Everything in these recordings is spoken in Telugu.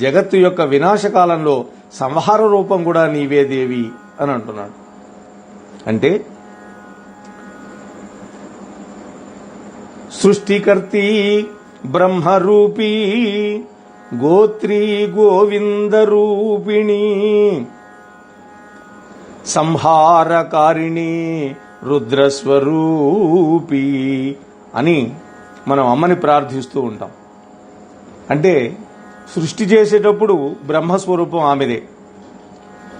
జగత్తు యొక్క వినాశకాలంలో సంహార రూపం కూడా నీవే దేవి అని అంటున్నాడు. అంటే సృష్టికర్తి బ్రహ్మరూపీ గోత్రీ గోవింద రూపిణి సంహారకారిణి రుద్రస్వరూపి అని మనం అమ్మని ప్రార్థిస్తూ ఉంటాం. అంటే సృష్టి చేసేటప్పుడు బ్రహ్మస్వరూపం ఆమెదే.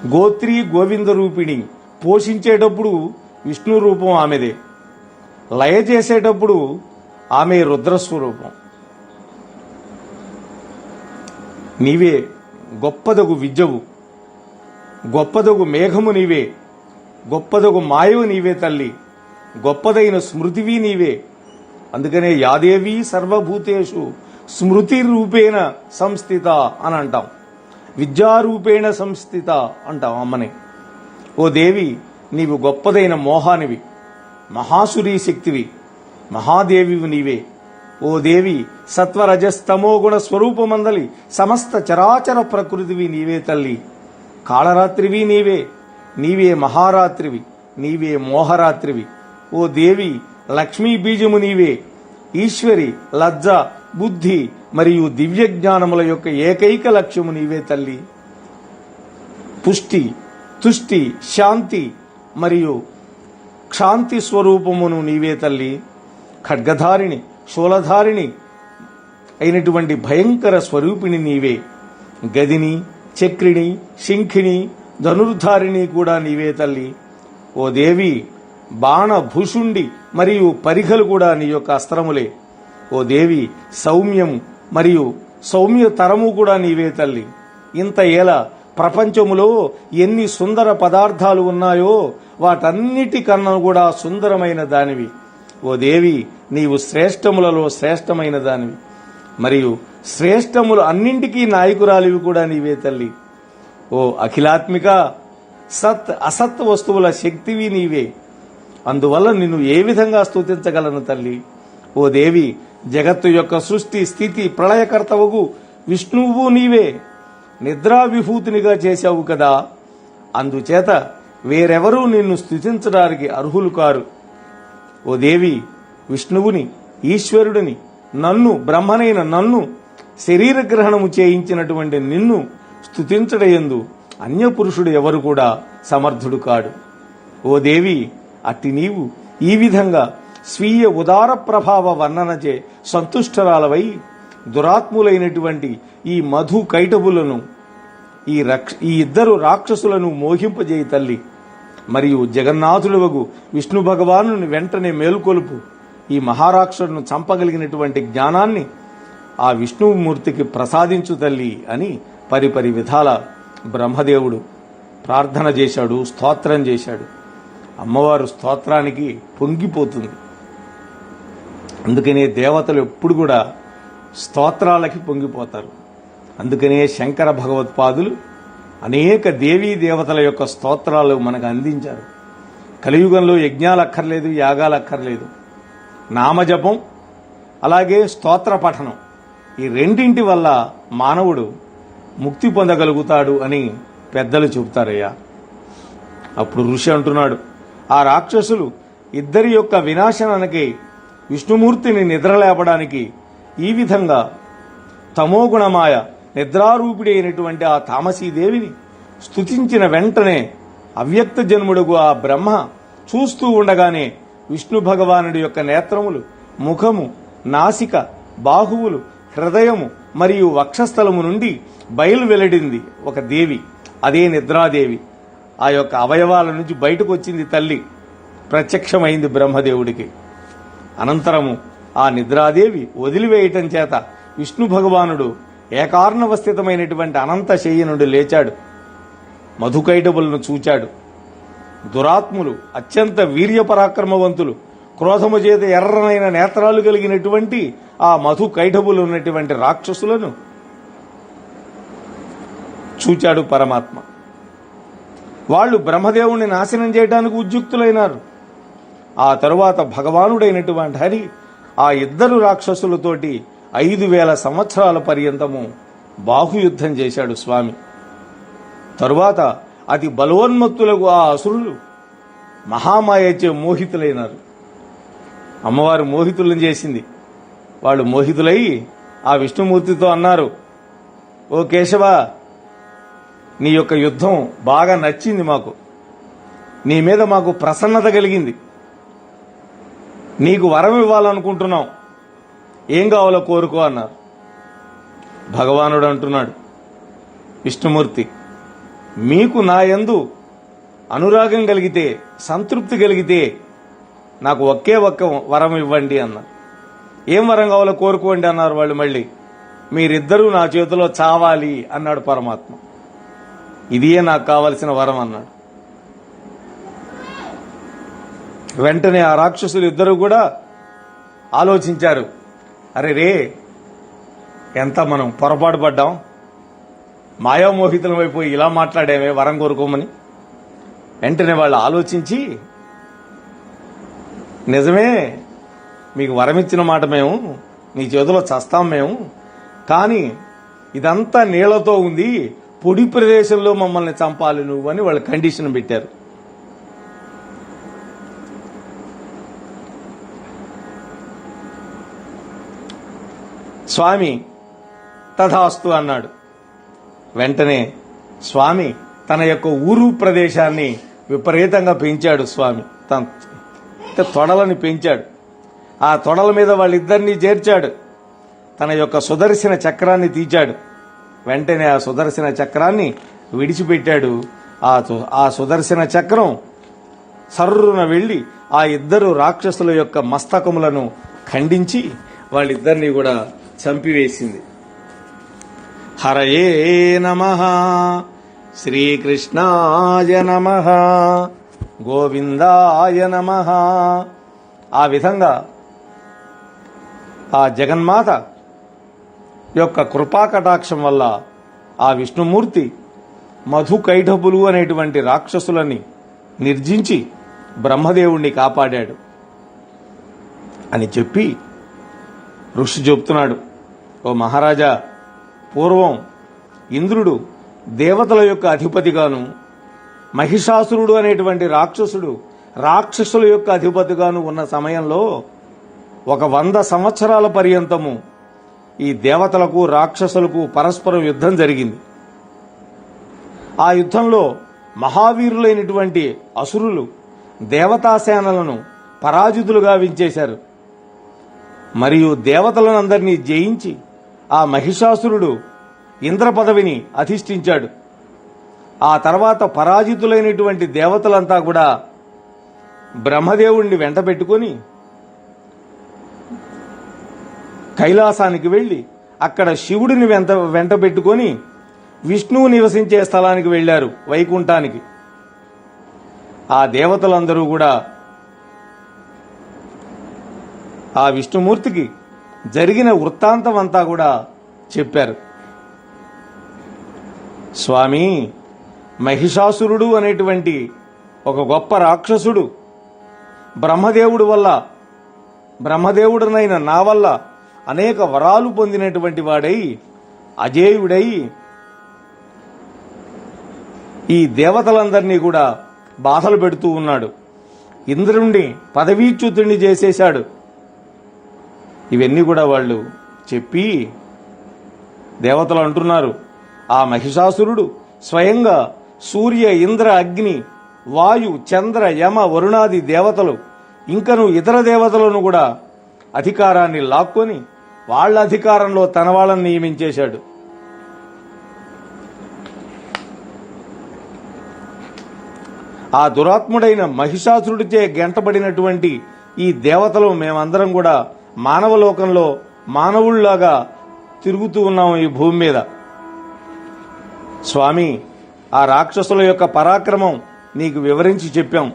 గోత్రి గోవింద రూపిణి పోషించేటప్పుడు విష్ణు రూపం ఆమెదే. లయ చేసేటప్పుడు ఆమె రుద్రస్వరూపం. నీవే గొప్పదగు విద్యవు. గొప్పదగు మేఘము నీవే. గొప్పదగు మాయవు నీవే తల్లి. గొప్పదైన స్మృతివి నీవే. అందుకనే యాదేవి సర్వభూతేషు స్మృతి రూపేణ సంస్థిత అని అంటాం. విద్యారూపేణ సంస్థిత అంటాం అమ్మని. ఓ దేవి నీవు గొప్పదైన మోహానివి. మహాసురీ శక్తివి. మహాదేవివి నీవే. ఓ దేవి సత్వరజస్తమో గుణ స్వరూపమందలి సమస్త చరాచర ప్రకృతివి నీవే తల్లి. కాళరాత్రివి నీవే. నీవే మహారాత్రివి. నీవే మోహరాత్రివి. ఓ దేవి లక్ష్మీ బీజము నీవే. ఈశ్వరి లజ్జ బుద్ధి మరియు దివ్య జ్ఞానముల యొక్క ఏకైక లక్ష్యము నీవే తల్లి. పుష్టి తుష్టి శాంతి మరియు క్షాంతి స్వరూపమును నీవే తల్లి. ఖడ్గధారిణి శూలధారిణి అయినటువంటి భయంకర స్వరూపిణి నీవే. గదిని చక్రిణి శంఖిని ధనుర్ధారిణి కూడా నీవే తల్లి. ఓ దేవి బాణభూషుండి మరియు పరిఘలు కూడా నీ యొక్క అస్త్రములే. ఓ దేవి సౌమ్యం మరియు సౌమ్య తరము కూడా నీవే తల్లి. ఇంత ఏల ప్రపంచములో ఎన్ని సుందర పదార్థాలు ఉన్నాయో వాటన్నిటికన్నా కూడా సుందరమైన దానివి. ఓ దేవి నీవు శ్రేష్టములలో శ్రేష్టమైన దానివి. మరియు శ్రేష్టములు అన్నింటికీ నాయకురాలివి కూడా నీవే తల్లి. ఓ అఖిలాత్మిక సత్ అసత్ వస్తువుల శక్తివి నీవే. అందువల్ల నిన్ను ఏ విధంగా స్తుతించగలను తల్లి? ఓ దేవి జగత్తు యొక్క సృష్టి స్థితి ప్రళయకర్తవగు విష్ణువు నీవే. నిద్రా విభూతినిగా చేశావు కదా. అందుచేత వేరెవరూ నిన్ను స్థుతించడానికి అర్హులు కారు. ఓ దేవి విష్ణువుని ఈశ్వరుడిని నన్ను బ్రహ్మనైన నన్ను శరీర గ్రహణము చేయించినటువంటి నిన్ను స్థుతించడయందు అన్యపురుషుడు ఎవరు కూడా సమర్థుడు కాడు. ఓ దేవి అట్టి నీవు ఈ విధంగా స్వీయ ఉదార ప్రభావ వర్ణనచే సంతుష్టరాలవై దురాత్ములైనటువంటి ఈ మధు కైటబులను ఈ రక్ష ఈ ఇద్దరు రాక్షసులను మోహింపజేయి తల్లి. మరియు జగన్నాథుడవగు విష్ణు భగవాను వెంటనే మేలుకొలుపు. ఈ మహారాక్షసును చంపగలిగినటువంటి జ్ఞానాన్ని ఆ విష్ణుమూర్తికి ప్రసాదించు తల్లి అని పరిపరి విధాల బ్రహ్మదేవుడు ప్రార్థన చేశాడు స్తోత్రం చేశాడు. అమ్మవారు స్తోత్రానికి పొంగిపోతుంది. అందుకనే దేవతలు ఎప్పుడు కూడా స్తోత్రాలకి పొంగిపోతారు. అందుకనే శంకర భగవత్పాదులు అనేక దేవీ దేవతల యొక్క స్తోత్రాలు మనకు అందించారు. కలియుగంలో యజ్ఞాలు అక్కర్లేదు యాగాలు అక్కర్లేదు. నామజపం అలాగే స్తోత్ర పఠనం ఈ రెండింటి వల్ల మానవుడు ముక్తి పొందగలుగుతాడు అని పెద్దలు చెబుతారయ్యా. అప్పుడు ఋషి అంటున్నాడు ఆ రాక్షసులు ఇద్దరి యొక్క వినాశనానికి విష్ణుమూర్తిని నిద్రలేపడానికి ఈ విధంగా తమోగుణమాయ నిద్రారూపిడి అయినటువంటి ఆ తామసీదేవిని స్తుతించిన వెంటనే అవ్యక్త జన్ముడుగు ఆ బ్రహ్మ చూస్తూ ఉండగానే విష్ణు భగవానుడి యొక్క నేత్రములు ముఖము నాసిక బాహువులు హృదయము మరియు వక్షస్థలము నుండి బయలు వెల్లడింది ఒక దేవి అదే నిద్రాదేవి. ఆ యొక్క అవయవాల నుంచి బయటకు వచ్చింది తల్లి. ప్రత్యక్షమైంది బ్రహ్మదేవుడికి. అనంతరము ఆ నిద్రాదేవి వదిలివేయటం చేత విష్ణు భగవానుడు ఏకార్ణవస్థితమైనటువంటి అనంత శయ్య నుండి లేచాడు. మధుకైటబులను చూచాడు. దురాత్ములు అత్యంత వీర్యపరాక్రమవంతులు క్రోధము చేత ఎర్రనైన నేత్రాలు కలిగినటువంటి ఆ మధు కైటబులు ఉన్నటువంటి రాక్షసులను చూచాడు పరమాత్మ. వాళ్ళు బ్రహ్మదేవుణ్ణి నాశనం చేయడానికి ఉద్యుక్తులైనారు. ఆ తరువాత భగవానుడైనటువంటి హరి ఆ ఇద్దరు రాక్షసులతోటి ఐదు వేల సంవత్సరాల పర్యంతము బాహుయుద్ధం చేశాడు స్వామి. తరువాత అతి బలవన్మత్తులకు ఆ అసురులు మహామాయచే మోహితులైనారు. అమ్మవారు మోహితులను చేసింది. వాళ్ళు మోహితులై ఆ విష్ణుమూర్తితో అన్నారు ఓ కేశవ నీ యొక్క యుద్ధం బాగా నచ్చింది మాకు. నీ మీద మాకు ప్రసన్నత కలిగింది. నీకు వరం ఇవ్వాలనుకుంటున్నాం. ఏం కావాలో కోరుకో అన్నారు. భగవానుడు అంటున్నాడు విష్ణుమూర్తి మీకు నా యందు అనురాగం కలిగితే సంతృప్తి కలిగితే నాకు ఒకే ఒక్క వరం ఇవ్వండి అన్నారు. ఏం వరం కావాలో కోరుకోండి అన్నారు వాళ్ళు మళ్ళీ. మీరిద్దరూ నా చేతిలో చావాలి అన్నాడు పరమాత్మ. ఇదియే నాకు కావలసిన వరం అన్నాడు. వెంటనే ఆ రాక్షసులు ఇద్దరు కూడా ఆలోచించారు. అరే రే ఎంత మనం పొరపాటు పడ్డాం? మాయామోహితులం అయిపోయి ఇలా మాట్లాడేమే వరం కోరుకోమని. వెంటనే వాళ్ళు ఆలోచించి నిజమే మీకు వరం ఇచ్చిన మాట మేము నీ చేతిలో చస్తాం మేము కానీ ఇదంతా నీళ్ళతో ఉంది పొడి ప్రదేశంలో మమ్మల్ని చంపాలి నువ్వు అని వాళ్ళు కండిషన్ పెట్టారు. స్వామి తథాస్తు అన్నాడు. వెంటనే స్వామి తన యొక్క ఊరు ప్రదేశాన్ని విపరీతంగా పెంచాడు స్వామి. తన తొడలని పెంచాడు. ఆ తొడల మీద వాళ్ళిద్దరినీ చేర్చాడు. తన యొక్క సుదర్శన చక్రాన్ని తీచాడు. వెంటనే ఆ సుదర్శన చక్రాన్ని విడిచిపెట్టాడు. ఆ ఆ సుదర్శన చక్రం సర్రున వెళ్ళి ఆ ఇద్దరు రాక్షసుల యొక్క మస్తకములను ఖండించి వాళ్ళిద్దరినీ కూడా చంపివేసింది. హరయే నమ. శ్రీకృష్ణాయ నమ. గోవిందాయ నమ. ఆ విధంగా ఆ జగన్మాత యొక్క కృపాకటాక్షం వల్ల ఆ విష్ణుమూర్తి మధుకైఠపులు అనేటువంటి రాక్షసులని నిర్జించి బ్రహ్మదేవుణ్ణి కాపాడాడు అని చెప్పి ఋషి చెప్తున్నాడు. ఓ మహారాజా పూర్వం ఇంద్రుడు దేవతల యొక్క అధిపతిగాను మహిషాసురుడు అనేటువంటి రాక్షసుడు రాక్షసుల యొక్క అధిపతిగాను ఉన్న సమయంలో ఒక వంద సంవత్సరాల పర్యంతము ఈ దేవతలకు రాక్షసులకు పరస్పరం యుద్ధం జరిగింది. ఆ యుద్ధంలో మహావీరులైనటువంటి అసురులు దేవతాసేనలను పరాజితులుగా వించేశారు. మరియు దేవతలనందరినీ జయించి ఆ మహిషాసురుడు ఇంద్ర పదవిని అధిష్ఠించాడు. ఆ తర్వాత పరాజితులైనటువంటి దేవతలంతా కూడా బ్రహ్మదేవుణ్ణి వెంట పెట్టుకొని కైలాసానికి వెళ్ళి అక్కడ శివుడిని వెంట వెంట పెట్టుకొని విష్ణువు నివసించే స్థలానికి వెళ్ళారు వైకుంఠానికి. ఆ దేవతలందరూ కూడా ఆ విష్ణుమూర్తికి జరిగిన వృత్తాంతం అంతా కూడా చెప్పారు. స్వామి మహిషాసురుడు అనేటువంటి ఒక గొప్ప రాక్షసుడు బ్రహ్మదేవుడు వల్ల బ్రహ్మదేవుడనైన నా వల్ల అనేక వరాలు పొందినటువంటి వాడై అజేయుడై ఈ దేవతలందరినీ కూడా బాధలు పెడుతూ ఉన్నాడు. ఇంద్రుణ్ణి పదవీచ్యుతుణ్ణి చేసేశాడు. ఇవన్నీ కూడా వాళ్ళు చెప్పి దేవతలు అంటున్నారు. ఆ మహిషాసురుడు స్వయంగా సూర్య ఇంద్ర అగ్ని వాయు చంద్ర యమ వరుణాది దేవతలు ఇంకను ఇతర దేవతలను కూడా అధికారాన్ని లాక్కొని వాళ్ళ అధికారంలో తన వాళ్ళని నియమించేశాడు. ఆ దురాత్ముడైన మహిషాసురుడిచే గెంటబడినటువంటి ఈ దేవతలు మేమందరం కూడా మానవ లోకంలో మానవుల్లాగా తిరుగుతూ ఉన్నాం ఈ భూమి మీద. స్వామి ఆ రాక్షసుల యొక్క పరాక్రమం నీకు వివరించి చెప్పాం.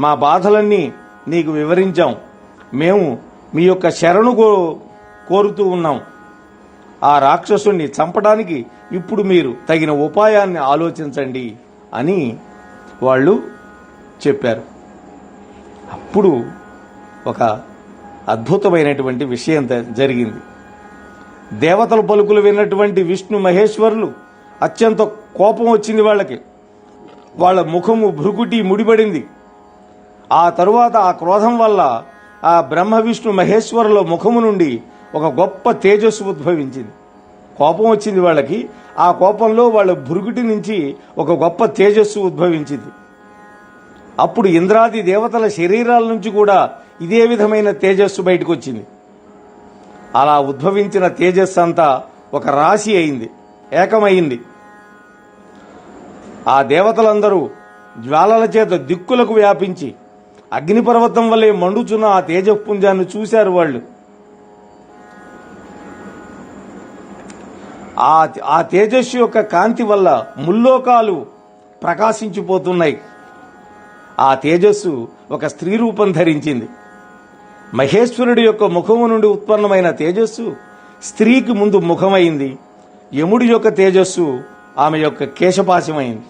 మా బాధలన్నీ నీకు వివరించాం. మేము మీ యొక్క శరణు కో- కోరుతూ ఉన్నాం. ఆ రాక్షసుణ్ణి చంపడానికి ఇప్పుడు మీరు తగిన ఉపాయాన్ని ఆలోచించండి అని వాళ్ళు చెప్పారు. అప్పుడు ఒక అద్భుతమైనటువంటి విషయం జరిగింది. దేవతల పలుకులు విన్నటువంటి విష్ణు మహేశ్వరులు అత్యంత కోపం వచ్చింది వాళ్ళకి. వాళ్ళ ముఖము భృకుటి ముడిపడింది. ఆ తరువాత ఆ క్రోధం వల్ల ఆ బ్రహ్మ విష్ణు మహేశ్వరుల ముఖము నుండి ఒక గొప్ప తేజస్సు ఉద్భవించింది. కోపం వచ్చింది వాళ్ళకి. ఆ కోపంలో వాళ్ళ భృగుటి నుంచి ఒక గొప్ప తేజస్సు ఉద్భవించింది. అప్పుడు ఇంద్రాది దేవతల శరీరాల నుంచి కూడా ఇదే విధమైన తేజస్సు బయటకు వచ్చింది అలా ఉద్భవించిన తేజస్సు అంతా ఒక రాశి అయింది ఏకమైంది ఆ దేవతలందరూ జ్వాలల చేత దిక్కులకు వ్యాపించి అగ్నిపర్వతం వల్లే మండుచున్న ఆ తేజపుంజాన్ని చూశారు వాళ్ళు. ఆ ఆ తేజస్సు యొక్క కాంతి వల్ల ముల్లోకాలు ప్రకాశించిపోతున్నాయి. ఆ తేజస్సు ఒక స్త్రీ రూపం ధరించింది. మహేశ్వరుడి యొక్క ముఖము నుండి ఉత్పన్నమైన తేజస్సు స్త్రీకి ముందు ముఖమైంది. యముడి యొక్క తేజస్సు ఆమె యొక్క కేశపాశమైంది.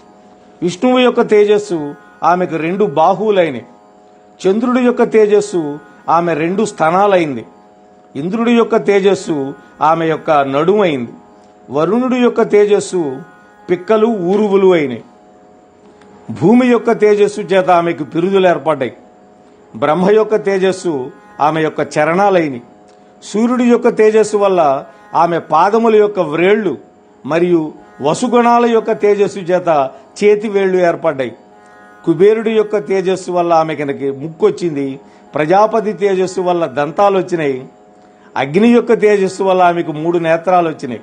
విష్ణువు యొక్క తేజస్సు ఆమెకు రెండు బాహువులైనవి చంద్రుడి యొక్క తేజస్సు ఆమె రెండు స్థానాలైంది. ఇంద్రుడి యొక్క తేజస్సు ఆమె యొక్క నడుమైంది. వరుణుడి యొక్క తేజస్సు పిక్కలు ఊరువులు అయినాయి. భూమి యొక్క తేజస్సు చేత ఆమెకు పిరుదులు ఏర్పడ్డాయి. బ్రహ్మ యొక్క తేజస్సు ఆమె యొక్క చరణాలైని సూర్యుడి యొక్క తేజస్సు వల్ల ఆమె పాదముల యొక్క వ్రేళ్ళు మరియు వసుగుణాల యొక్క తేజస్సు చేత చేతి వేళ్ళు ఏర్పడ్డాయి. కుబేరుడి యొక్క తేజస్సు వల్ల ఆమె కనుక ముక్కొచ్చింది ప్రజాపతి తేజస్సు వల్ల దంతాలు వచ్చినాయి అగ్ని యొక్క తేజస్సు వల్ల ఆమెకు మూడు నేత్రాలు వచ్చినాయి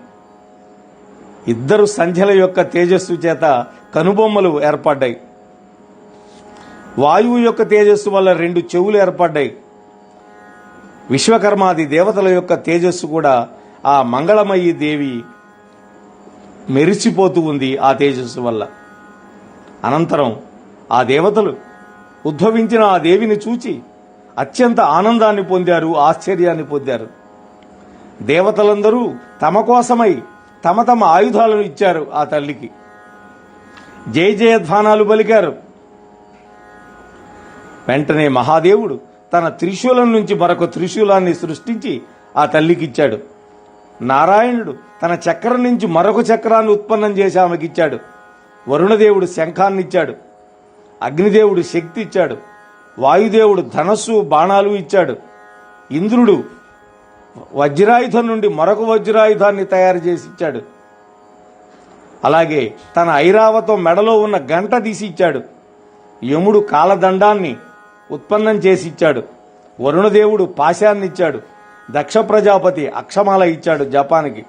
ఇద్దరు సంధ్యల యొక్క తేజస్సు చేత కనుబొమ్మలు ఏర్పడ్డాయి. వాయువు యొక్క తేజస్సు వల్ల రెండు చెవులు ఏర్పడ్డాయి. విశ్వకర్మాది దేవతల యొక్క తేజస్సు కూడా ఆ మంగళమయ్యి దేవి మెరిసిపోతూ ఉంది ఆ తేజస్సు వల్ల. అనంతరం ఆ దేవతలు ఉద్భవించిన ఆ దేవిని చూచి అత్యంత ఆనందాన్ని పొందారు ఆశ్చర్యాన్ని పొందారు. దేవతలందరూ తమ కోసమై తమ తమ ఆయుధాలను ఇచ్చారు ఆ తల్లికి. జయ జయధ్వానాలు పలికారు. వెంటనే మహాదేవుడు తన త్రిశూలం నుంచి మరొక త్రిశూలాన్ని సృష్టించి ఆ తల్లికి ఇచ్చాడు నారాయణుడు తన చక్రం నుంచి మరొక చక్రాన్ని ఉత్పన్నం చేసి ఆమెకిచ్చాడు. వరుణదేవుడు శంఖాన్ని ఇచ్చాడు అగ్నిదేవుడు శక్తి ఇచ్చాడు వాయుదేవుడు ధనస్సు బాణాలు ఇచ్చాడు. ఇంద్రుడు వజ్రాయుధం నుండి మరొక వజ్రాయుధాన్ని తయారు చేసి ఇచ్చాడు అలాగే తన ఐరావతం మెడలో ఉన్న గంట తీసి ఇచ్చాడు యముడు కాలదండాన్ని ఉత్పన్నం చేసి ఇచ్చాడు వరుణదేవుడు పాశాన్ని ఇచ్చాడు దక్ష ప్రజాపతి అక్షమాల ఇచ్చాడు జపానికి.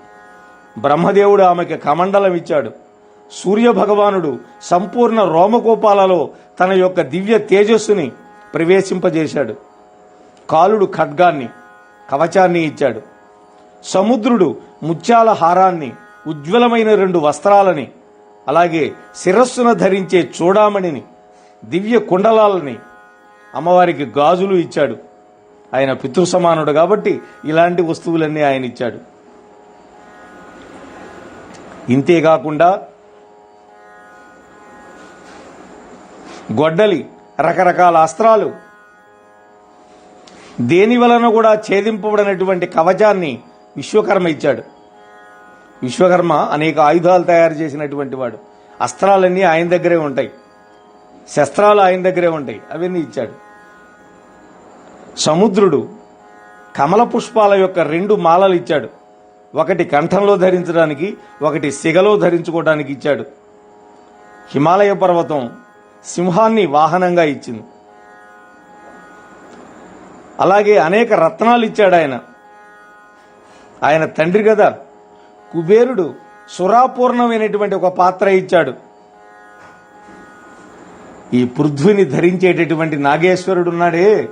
బ్రహ్మదేవుడు ఆమెకి కమండలం ఇచ్చాడు సూర్య భగవానుడు సంపూర్ణ రోమకోపాలలో తన యొక్క దివ్య తేజస్సుని ప్రవేశింపజేశాడు. కాలుడు ఖడ్గాన్ని కవచాన్ని ఇచ్చాడు. సముద్రుడు ముత్యాల హారాన్ని ఉజ్వలమైన రెండు వస్త్రాలని అలాగే శిరస్సున ధరించే చూడామణిని దివ్య కుండలాలని అమ్మవారికి గాజులు ఇచ్చాడు. ఆయన పితృసమానుడు కాబట్టి ఇలాంటి వస్తువులన్నీ ఆయన ఇచ్చాడు. ఇంతేకాకుండా గొడ్డలి రకరకాల అస్త్రాలు దేని వలన కూడా ఛేదింపబడినటువంటి కవచాన్ని విశ్వకర్మ ఇచ్చాడు. విశ్వకర్మ అనేక ఆయుధాలు తయారు చేసినటువంటి వాడు. అస్త్రాలన్నీ ఆయన దగ్గరే ఉంటాయి. శస్త్రాలు ఆయన దగ్గరే ఉంటాయి. అవన్నీ ఇచ్చాడు. సముద్రుడు కమల పుష్పాల యొక్క రెండు మాలలు ఇచ్చాడు. ఒకటి కంఠంలో ధరించడానికి ఒకటి సిగలో ధరించుకోవడానికి ఇచ్చాడు. హిమాలయ పర్వతం సింహాన్ని వాహనంగా ఇచ్చింది. అలాగే అనేక రత్నాలు ఇచ్చాడు ఆయన. ఆయన తండ్రి కదా. కుబేరుడు సురాపూర్ణమైనటువంటి ఒక పాత్ర ఇచ్చాడు. ఈ పృథ్వీని ధరించేటటువంటి నాగేశ్వరుడు ఉన్నాడే.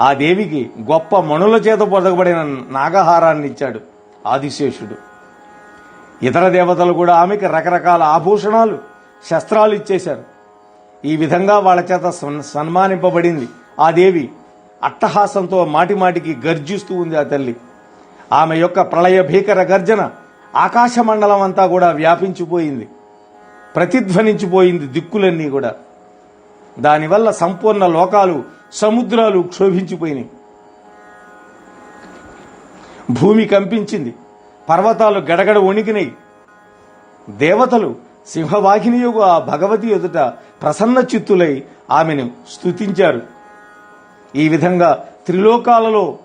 ఆ దేవికి గొప్ప మణుల చేత పొదగబడిన నాగహారాన్ని ఇచ్చాడు ఆదిశేషుడు. ఇతర దేవతలు కూడా ఆమెకి రకరకాల ఆభూషణాలు శస్త్రాలు ఇచ్చేశారు. ఈ విధంగా వాళ్ళ చేత సన్మానింపబడింది. ఆ దేవి అట్టహాసంతో మాటి మాటికి గర్జిస్తూ ఉంది ఆ తల్లి. ఆమె యొక్క ప్రళయ భీకర గర్జన ఆకాశ మండలం అంతా కూడా వ్యాపించిపోయింది. ప్రతిధ్వనించిపోయింది దిక్కులన్నీ కూడా. దానివల్ల సంపూర్ణ లోకాలు సముద్రాలు క్షోభించిపోయినాయి. భూమి కంపించింది. పర్వతాలు గడగడ వణికినాయి. దేవతలు సింహవాహిని యొక్క ఆ భగవతి ఎదుట ప్రసన్న చిత్తులై ఆమెను స్తుతించారు. ఈ విధంగా త్రిలోకాలలో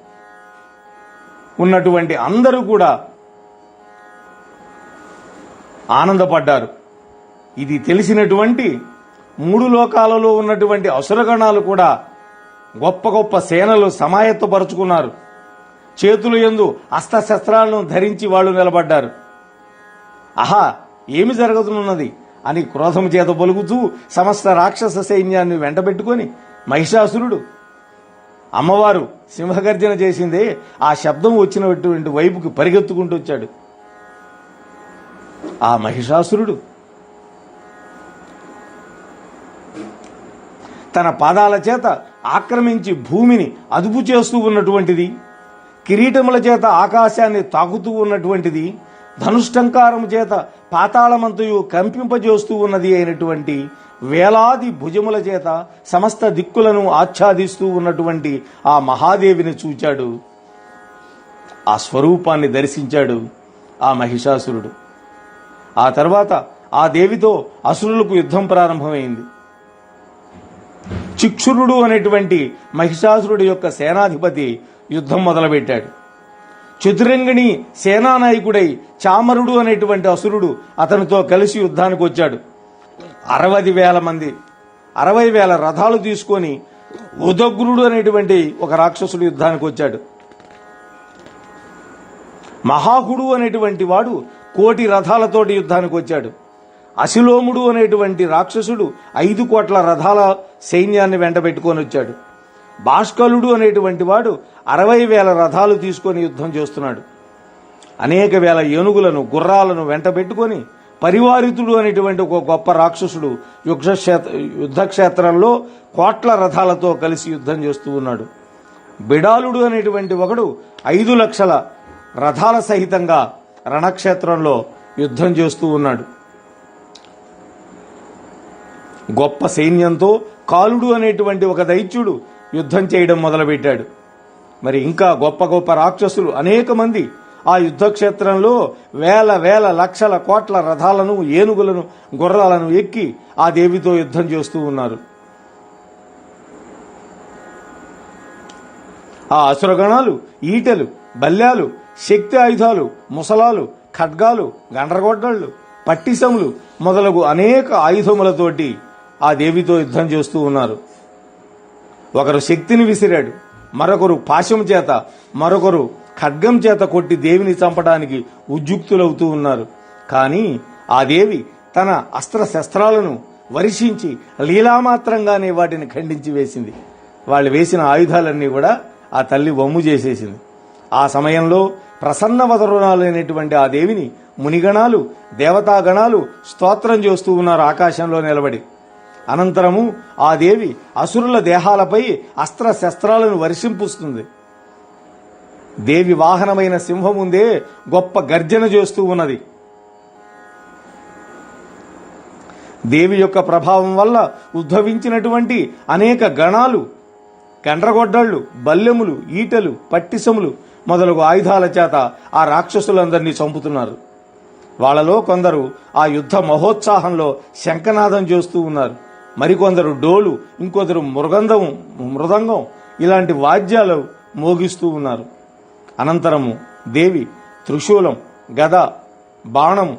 ఉన్నటువంటి అందరూ కూడా ఆనందపడ్డారు. ఇది తెలిసినటువంటి మూడు లోకాలలో ఉన్నటువంటి అసురగణాలు కూడా గొప్ప గొప్ప సేనలు సమాయత్తపరుచుకున్నారు చేతులు ఎందు అస్త్రశస్త్రాలను ధరించి వాళ్ళు నిలబడ్డారు. ఆహా ఏమి జరుగుతున్నది అని క్రోధము చేత పలుకుతూ సమస్త రాక్షస సైన్యాన్ని వెంటబెట్టుకొని మహిషాసురుడు అమ్మవారు సింహగర్జన చేసిందే ఆ శబ్దం వచ్చినటువంటి వైపుకి పరిగెత్తుకుంటూ వచ్చాడు. ఆ మహిషాసురుడు తన పాదాల చేత ఆక్రమించి భూమిని అదుపు చేస్తూ ఉన్నటువంటిది కిరీటముల చేత ఆకాశాన్ని తాకుతూ ఉన్నటువంటిది ధనుష్టంకారము చేత పాతాళమంతయు కంపింపజేస్తూ ఉన్నది అయినటువంటి వేలాది భుజముల చేత సమస్త దిక్కులను ఆచ్ఛాదిస్తూ ఉన్నటువంటి ఆ మహాదేవిని చూచాడు. ఆ స్వరూపాన్ని దర్శించాడు ఆ మహిషాసురుడు. ఆ తర్వాత ఆ దేవితో అసురులకు యుద్ధం ప్రారంభమైంది. చిక్షురుడు అనేటువంటి మహిషాసురుడి యొక్క సేనాధిపతి యుద్ధం మొదలుపెట్టాడు. చతురంగిణి సేనానాయకుడై చామరుడు అనేటువంటి అసురుడు అతనితో కలిసి యుద్ధానికి వచ్చాడు. అరవై వేల మంది అరవై వేల రథాలు తీసుకొని ఉదగ్రుడు అనేటువంటి ఒక రాక్షసుడు యుద్ధానికి వచ్చాడు. మహాహుడు అనేటువంటి వాడు కోటి రథాలతోటి యుద్ధానికి వచ్చాడు. అశిలోముడు అనేటువంటి రాక్షసుడు ఐదు కోట్ల రథాల సైన్యాన్ని వెంటబెట్టుకొని వచ్చాడు. భాష్కలుడు అనేటువంటి వాడు అరవై వేల రథాలు తీసుకొని యుద్ధం చేస్తున్నాడు. అనేక వేల ఏనుగులను గుర్రాలను వెంటబెట్టుకొని పరివారితుడు అనేటువంటి ఒక గొప్ప రాక్షసుడు యుద్ధక్షేత్ర యుద్ధక్షేత్రంలో కోట్ల రథాలతో కలిసి యుద్ధం చేస్తూ ఉన్నాడు. బిడాలుడు అనేటువంటి ఒకడు ఐదు లక్షల రథాల సహితంగా రణక్షేత్రంలో యుద్ధం చేస్తూ ఉన్నాడు. గొప్ప సైన్యంతో కాలుడు అనేటువంటి ఒక దైత్యుడు యుద్ధం చేయడం మొదలుపెట్టాడు. మరి ఇంకా గొప్ప గొప్ప రాక్షసులు అనేక మంది ఆ యుద్ధక్షేత్రంలో వేల వేల లక్షల కోట్ల రథాలను ఏనుగులను గుర్రాలను ఎక్కి ఆ దేవితో యుద్ధం చేస్తూ ఉన్నారు. ఆ అసురగణాలు ఈటెలు బల్యాలు శక్తి ఆయుధాలు ముసలాలు ఖడ్గాలు గండ్రగొడ్డళ్ళు పట్టిసములు మొదలగు అనేక ఆయుధములతోటి ఆ దేవితో యుద్ధం చేస్తూ ఉన్నారు. ఒకరు శక్తిని విసిరాడు మరొకరు పాశం చేత మరొకరు ఖడ్గం చేత కొట్టి దేవిని చంపడానికి ఉద్యుక్తులవుతూ ఉన్నారు. కానీ ఆ దేవి తన అస్త్ర శస్త్రాలను వర్షించి లీలామాత్రంగానే వాటిని ఖండించి వేసింది. వాళ్ళు వేసిన ఆయుధాలన్నీ కూడా ఆ తల్లి వమ్ము చేసేసింది. ఆ సమయంలో ప్రసన్న వదరుణాలైనటువంటి ఆ దేవిని మునిగణాలు దేవతాగణాలు స్తోత్రం చేస్తూ ఉన్నారు ఆకాశంలో నిలబడి. అనంతరము ఆ దేవి అసురుల దేహాలపై అస్త్ర శస్త్రాలను వర్షింపుస్తుంది. దేవి వాహనమైన సింహం ముందే గొప్ప గర్జన చేస్తూ ఉన్నది. దేవి యొక్క ప్రభావం వల్ల ఉద్భవించినటువంటి అనేక గణాలు గండ్రగొడ్డళ్ళు బల్లెములు ఈటలు పట్టిసములు మొదలగు ఆయుధాల చేత ఆ రాక్షసులందరినీ చంపుతున్నారు. వాళ్ళలో కొందరు ఆ యుద్ధ మహోత్సాహంలో శంఖనాదం చేస్తూ ఉన్నారు. మరికొందరు డోలు ఇంకొందరు మృగంధం మృదంగం ఇలాంటి వాద్యాలు మోగిస్తూ ఉన్నారు. అనంతరము దేవి త్రిశూలం గద బాణము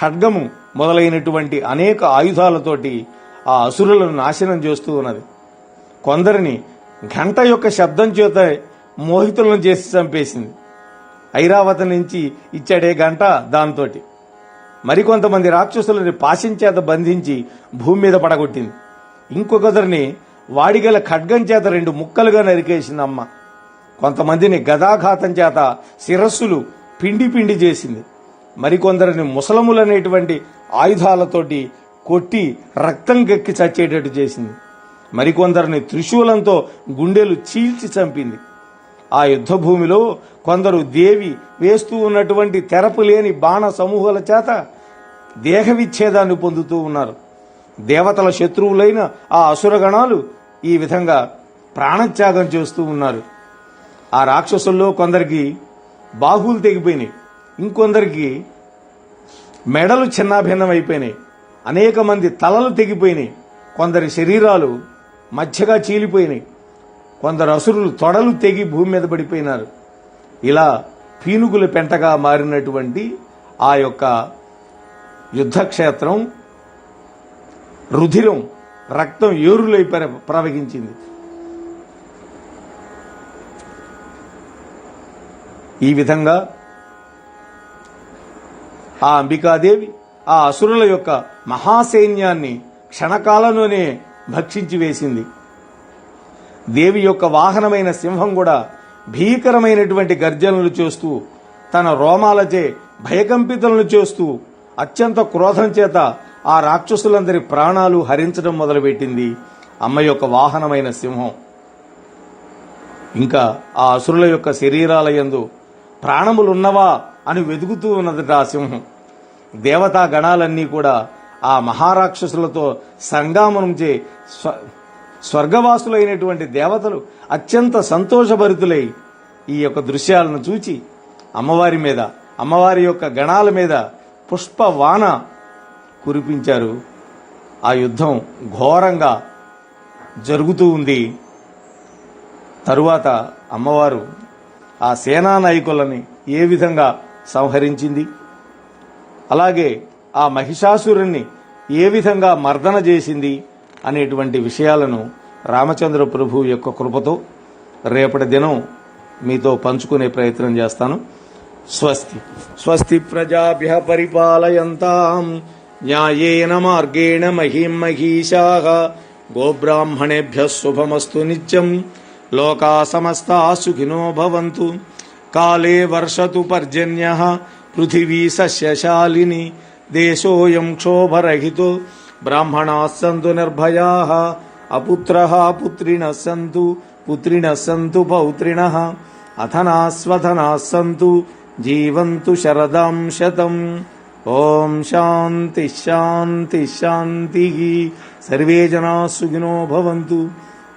ఖడ్గము మొదలైనటువంటి అనేక ఆయుధాలతోటి ఆ అసురులను నాశనం చేస్తూ ఉన్నది. కొందరిని గంట యొక్క శబ్దం చేత మోహితులను చేసి చంపేసింది. ఐరావతి నుంచి ఇచ్చాడే గంట దాంతోటి. మరికొంతమంది రాక్షసులని పాశించేత బంధించి భూమి మీద పడగొట్టింది. ఇంకొకరిని వాడిగల ఖడ్గం చేత రెండు ముక్కలుగా నరికేసింది అమ్మ కొంతమందిని గదాఘాతం చేత శిరస్సులు పిండి పిండి చేసింది. మరికొందరిని ముసలములనేటువంటి ఆయుధాలతోటి కొట్టి రక్తం గక్కి చచ్చేటట్టు చేసింది. మరికొందరిని త్రిశూలంతో గుండెలు చీల్చి చంపింది. ఆ యుద్ధ భూమిలో కొందరు దేవి వేస్తూ ఉన్నటువంటి తెరపు లేని బాణ సమూహాల చేత దేహ విచ్ఛేదాన్ని పొందుతూ ఉన్నారు. దేవతల శత్రువులైన ఆ అసురగణాలు ఈ విధంగా ప్రాణత్యాగం చేస్తూ ఉన్నారు. ఆ రాక్షసుల్లో కొందరికి బాహువులు తెగిపోయినాయి. ఇంకొందరికి మెడలు చిన్నాభిన్నం అయిపోయినాయి అనేక మంది తలలు తెగిపోయినాయి. కొందరి శరీరాలు మధ్యగా చీలిపోయినాయి. కొందరు అసురులు తొడలు తెగి భూమి మీద పడిపోయినారు. ఇలా పీనుగుల పెంటగా మారినటువంటి ఆ యొక్క యుద్ధక్షేత్రం రుధిరం రక్తం ఏరులై ప్ర- ప్రవహించింది. ఈ విధంగా ఆ అంబికాదేవి ఆ అసురుల యొక్క మహాసైన్యాన్ని క్షణకాలంలోనే భక్షించి వేసింది. దేవి యొక్క వాహనమైన సింహం కూడా భీకరమైనటువంటి గర్జనలు చేస్తూ తన రోమాలచే భయకంపితలను చేస్తూ అత్యంత క్రోధం చేత ఆ రాక్షసులందరి ప్రాణాలు హరించడం మొదలుపెట్టింది అమ్మ యొక్క వాహనమైన సింహం. ఇంకా ఆ అసురుల యొక్క శరీరాల యందు ప్రాణములున్నవా అని వెతుకుతూ ఉన్నదట ఆ సింహం. దేవతా గణాలన్నీ కూడా ఆ మహారాక్షసులతో సంగామనం చే స్వ స్వర్గవాసులైనటువంటి దేవతలు అత్యంత సంతోషభరితులై ఈ యొక్క దృశ్యాలను చూచి అమ్మవారి మీద అమ్మవారి యొక్క గణాల మీద పుష్పవాన కురిపించారు. ఆ యుద్ధం ఘోరంగా జరుగుతూ ఉంది. తరువాత అమ్మవారు ఆ సేనా నాయకులని ఏ విధంగా సంహరించింది? అలాగే ఆ మహిషాసురుణ్ణి ఏ విధంగా మర్దన చేసింది? అనేటువంటి విషయాలను రామచంద్ర ప్రభు యొక్క కృపతో రేపటి దినం మీతో పంచుకునే ప్రయత్నం చేస్తాను. స్వస్తి. స్వస్తి ప్రజాభ్య పరిపాలయంతాం. న్యాయేన మార్గేణ మహిం మహిషా. గోబ్రాహ్మణేభ్య శుభమస్తు నిత్యం. లోకా సమస్తా సుఖినో భవంతు. కాలే వర్షతు పర్జన్య. పృథివీ సస్యశాలిని. దేశోయం క్షోభరహితో. బ్రాహ్మణాస్సంతు నిర్భయా అపుత్ర పుత్రిణ సంతు పుత్రిణ సంతు పౌత్రిణ అథనా జీవంతు శరదాం శతం. ఓం శాంతి శాంతి శాంతి. సర్వే జనా సుఖినో భవంతు.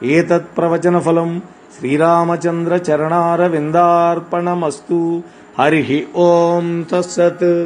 ఏతత్ ప్రవచన ఫలం శ్రీరామచంద్ర చరణారవిందార్పణమస్తు. హరి ఓం తత్సత్